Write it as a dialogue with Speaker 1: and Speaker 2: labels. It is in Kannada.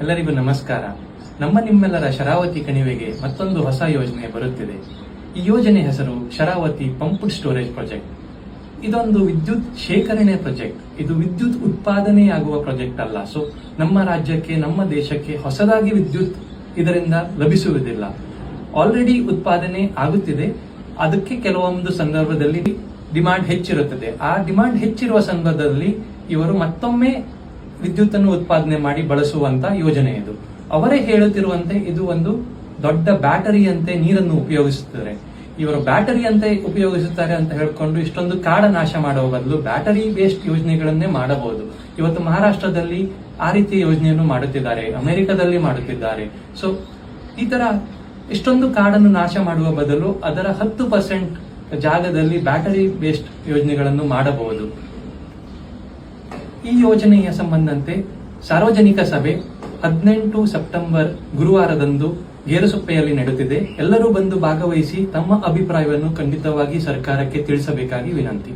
Speaker 1: ಎಲ್ಲರಿಗೂ ನಮಸ್ಕಾರ. ನಮ್ಮ ನಿಮ್ಮೆಲ್ಲರ ಶರಾವತಿ ಕಣಿವೆಗೆ ಮತ್ತೊಂದು ಹೊಸ ಯೋಜನೆ ಬರುತ್ತಿದೆ. ಈ ಯೋಜನೆ ಹೆಸರು ಶರಾವತಿ ಪಂಪ್ಡ್ ಸ್ಟೋರೇಜ್ ಪ್ರಾಜೆಕ್ಟ್. ಇದೊಂದು ವಿದ್ಯುತ್ ಶೇಖರಣೆ ಪ್ರಾಜೆಕ್ಟ್. ಇದು ವಿದ್ಯುತ್ ಉತ್ಪಾದನೆಯಾಗುವ ಪ್ರಾಜೆಕ್ಟ್ ಅಲ್ಲ. ಸೊ ನಮ್ಮ ರಾಜ್ಯಕ್ಕೆ, ನಮ್ಮ ದೇಶಕ್ಕೆ ಹೊಸದಾಗಿ ವಿದ್ಯುತ್ ಇದರಿಂದ ಲಭಿಸುವುದಿಲ್ಲ. ಆಲ್ರೆಡಿ ಉತ್ಪಾದನೆ ಆಗುತ್ತಿದೆ. ಅದಕ್ಕೆ ಕೆಲವೊಂದು ಸಂದರ್ಭದಲ್ಲಿ ಡಿಮಾಂಡ್ ಹೆಚ್ಚಿರುತ್ತದೆ. ಆ ಡಿಮಾಂಡ್ ಹೆಚ್ಚಿರುವ ಸಂದರ್ಭದಲ್ಲಿ ಇವರು ಮತ್ತೊಮ್ಮೆ ವಿದ್ಯುತ್ ಅನ್ನು ಉತ್ಪಾದನೆ ಮಾಡಿ ಬಳಸುವಂತ ಯೋಜನೆ ಇದು. ಅವರೇ ಹೇಳುತ್ತಿರುವಂತೆ ಇದು ಒಂದು ದೊಡ್ಡ ಬ್ಯಾಟರಿಯಂತೆ ನೀರನ್ನು ಉಪಯೋಗಿಸುತ್ತಾರೆ. ಇವರು ಬ್ಯಾಟರಿ ಅಂತೆ ಉಪಯೋಗಿಸುತ್ತಾರೆ ಅಂತ ಹೇಳ್ಕೊಂಡು ಇಷ್ಟೊಂದು ಕಾಡ ನಾಶ ಮಾಡುವ ಬದಲು ಬ್ಯಾಟರಿ ಬೇಸ್ಡ್ ಯೋಜನೆಗಳನ್ನೇ ಮಾಡಬಹುದು. ಇವತ್ತು ಮಹಾರಾಷ್ಟ್ರದಲ್ಲಿ ಆ ರೀತಿಯ ಯೋಜನೆಯನ್ನು ಮಾಡುತ್ತಿದ್ದಾರೆ, ಅಮೆರಿಕದಲ್ಲಿ ಮಾಡುತ್ತಿದ್ದಾರೆ. ಸೊ ಈ ತರ ಇಷ್ಟೊಂದು ಕಾಡನ್ನು ನಾಶ ಮಾಡುವ ಬದಲು ಅದರ ಹತ್ತು ಪರ್ಸೆಂಟ್ ಜಾಗದಲ್ಲಿ ಬ್ಯಾಟರಿ ಬೇಸ್ಡ್ ಯೋಜನೆಗಳನ್ನು ಮಾಡಬಹುದು. ಈ ಯೋಜನೆಯ ಸಂಬಂಧಂತೆ ಸಾರ್ವಜನಿಕ ಸಭೆ ಹದಿನೆಂಟು ಸೆಪ್ಟೆಂಬರ್ ಗುರುವಾರದಂದು ಗೇರುಸೊಪ್ಪೆಯಲ್ಲಿ ನಡೆಯುತ್ತಿದೆ ಎಲ್ಲರೂ ಬಂದು ಭಾಗವಹಿಸಿ ತಮ್ಮ ಅಭಿಪ್ರಾಯವನ್ನು ಖಂಡಿತವಾಗಿ ಸರ್ಕಾರಕ್ಕೆ ತಿಳಿಸಬೇಕಾಗಿ ವಿನಂತಿ.